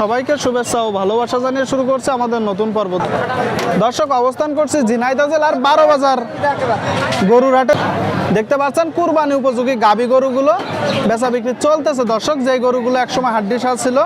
সবাইকে শুভেচ্ছা ও ভালোবাসা জানিয়ে শুরু করছে আমাদের নতুন পর্ব। দর্শক, অবস্থান করছি ঝিনাইদহ জেলার বারো বাজার গরুর হাটে দেখতে পাচ্ছেন, কুরবানি উপযোগী গাবি গরুগুলো বেচা বিক্রি চলতেছে। দর্শক, যেই গরুগুলো একসময় হাড্ডি সার ছিল,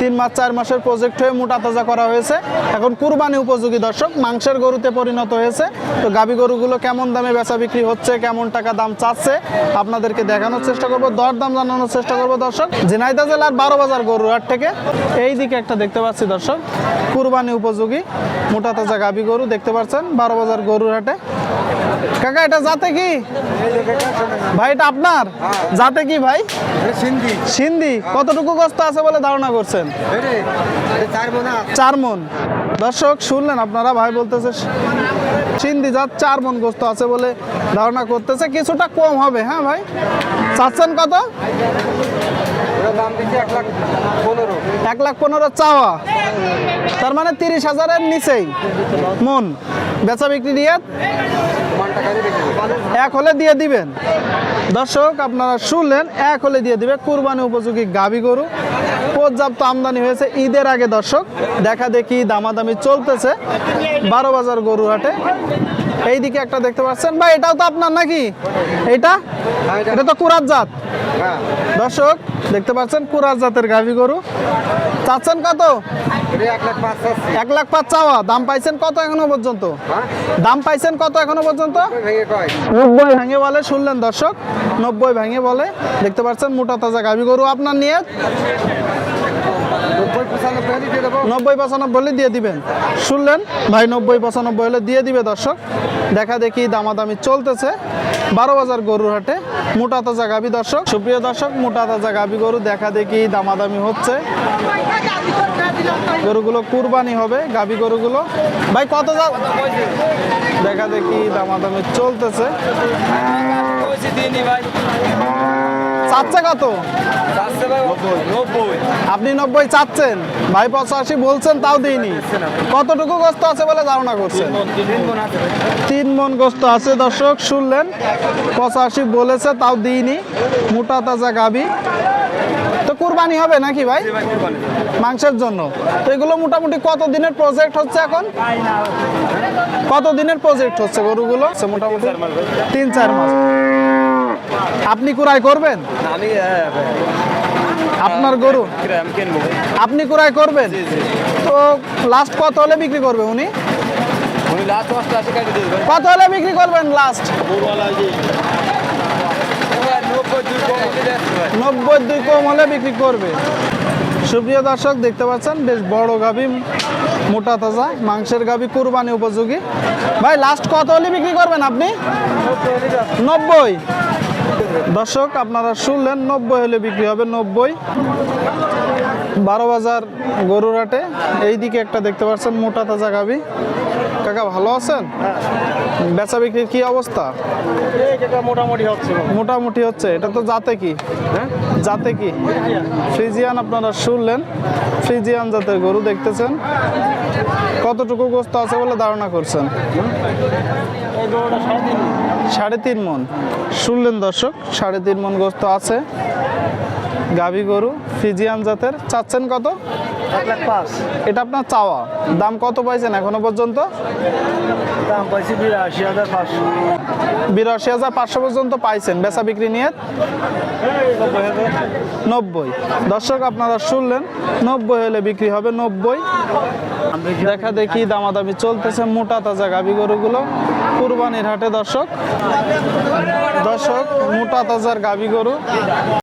তিন মাস, চার মাসের প্রজেক্ট হয়ে মোটা তাজা করা হয়েছে। এখন কুরবানি উপযোগী দর্শক, মাংসের গরুতে পরিণত হয়েছে। তো গাবি গরুগুলো কেমন দামে বেচা বিক্রি হচ্ছে, কেমন টাকা দাম চাচ্ছে, আপনাদেরকে দেখানোর চেষ্টা করব দর দাম জানানোর চেষ্টা করব দর্শক। ঝিনাইদহ জেলার বারো বাজার গরুহাট থেকে এই দিকে একটা দেখতে পাচ্ছি দর্শক কুরবানি উপযোগী মোটা তাজা গাবি গরু দেখতে পাচ্ছেন বারো বাজার গরুর হাটে। কাকা এটা যাতে কি? ভাই এটা আপনার? যাতে কি ভাই? সিন্ধি। সিন্ধি। কতটুকু কষ্ট আছে বলে ধারণা করছেন? চার মন। দর্শক শুনলেন আপনারা ভাই বলতেছে সিন্ধি জাত চার মন গোস্ত আছে বলে ধারণা করতেছে। কিছুটা কম হবে হ্যাঁ ভাই? চাচ্ছেন কত? দাম দিচ্ছে এক লাখ পনেরো। এক লাখ পনেরো চাওয়া। তার মানে তিরিশ হাজারের নিচেই। মন, বেচা বিক্রি দিয়ে এক হলে দিয়ে দিবেন। দর্শক, আপনারা শুনলেন, এক হলে দিয়ে দিবে কুরবানি উপযোগী গাবি গরু। পর্যাপ্ত আমদানি হয়েছে ঈদের আগে, দর্শক। দেখা দেখি দামাদামি চলতেছে। বারো বাজার গরু হাটে। এইদিকে একটা দেখতে পাচ্ছেন। ভাই, এটাও তো আপনার নাকি? এটা- এটা তো কুরাত জাত। দর্শক, দেখতে পাচ্ছেন কুরাত জাতের গাভি গরু। চাচ্ছেন কত? এক লাখ পাঁচ চাওয়া। দাম পাইছেন কত এখনও পর্যন্ত? দাম পাইছেন কত এখনও পর্যন্ত? নব্বই ভেঙে বলে, শুনলেন দর্শক। নব্বই ভেঙে বলে, দেখতে পাচ্ছেন মোটা তাজা গাভি গরু আপনার নিয়ে। নব্বই পঁচানব্বই হলে দিয়ে দিবেন। শুনলেন? ভাই নব্বই পঁচানব্বই হলে দিয়ে দিবে দর্শক। দেখা দেখি দামাদামি চলতেছে। বারো বাজার গরুর হাটে মোটা তাজা গাভি দর্শক। সুপ্রিয় দর্শক মোটা তাজা গাভি গরু দেখা দেখি দামাদামি হচ্ছে। গরুগুলো কুরবানি হবে গাভি গরুগুলো। ভাই কত যা দেখা দেখি দামাদামি চলতেছে। চাচ্ছে কত? আপনি নব্বই চাচ্ছেন। ভাই পঁচাশি বলছেন তাও দিইনি। কতটুকু গোস্ত আছে বলে ধারণা করছেন? তিন মন গোস্ত আছে দর্শক শুনলেন। পঁচাশি বলেছে তাও দিইনি। মোটা তাজা গাবি। তো কুরবানি হবে নাকি ভাই? মাংসের জন্য। তো এগুলো মোটামুটি কত দিনের প্রজেক্ট হচ্ছে এখন? কত দিনের প্রজেক্ট হচ্ছে গরুগুলো? মোটামুটি তিন চার মাস। আপনি কুরাই করবেন? আমি আপনার গরু? আপনি কুরাই করবেন? তো লাস্ট কত হলে বিক্রি করবে উনি? কত হলে বিক্রি করবেন লাস্ট নব্বই দুই কম নব্বই দুই কম হলে বিক্রি করবে। সুপ্রিয় দর্শক দেখতে পাচ্ছেন বেশ বড় গাভি মোটা তাজা মাংসের গাভি কুরবানি উপযোগী। ভাই লাস্ট কত হলে বিক্রি করবেন আপনি? নব্বই। দর্শক, আপনারা শুনলেন নব্বই হলে বিক্রি হবে নব্বই। বারো বাজার গরুর হাটে। এইদিকে একটা দেখতে পাচ্ছেন, মোটা তাজা গাভি। কাকা ভালো আছেন? বেচা বিক্রির কি অবস্থা? মোটামুটি হচ্ছে। মোটামুটি হচ্ছে। এটা তো জাতে কি? হ্যাঁ? জাতে কি? ফ্রিজিয়ান আপনারা শুনলেন? ফ্রিজিয়ান জাতের গরু দেখতেছেন। কতটুকু গোস্ত আছে বলে ধারণা করছেন? সাড়ে তিন মন। শুনলেন দর্শক সাড়ে তিন মন গোস্ত আছে। গাভী গরু ফিজিয়ান জাতের। চাচ্ছেন কত? এটা আপনার চাওয়া। দাম কত পাইছেন এখনও পর্যন্ত? দাম পাইছি বিরাশি হাজার পাঁচশো। বিরাশি হাজার পাঁচশো পর্যন্ত পাইছেন বেচা বিক্রি নিয়ে? নব্বই। দর্শক আপনারা শুনলেন নব্বই হলে বিক্রি হবে নব্বই। দেখা দেখি দামাদামি চলতেছে মোটা তাজা গাভি গরুগুলো কুরবানির হাটে দর্শক। দর্শক মোটা তাজার গাভি গরু।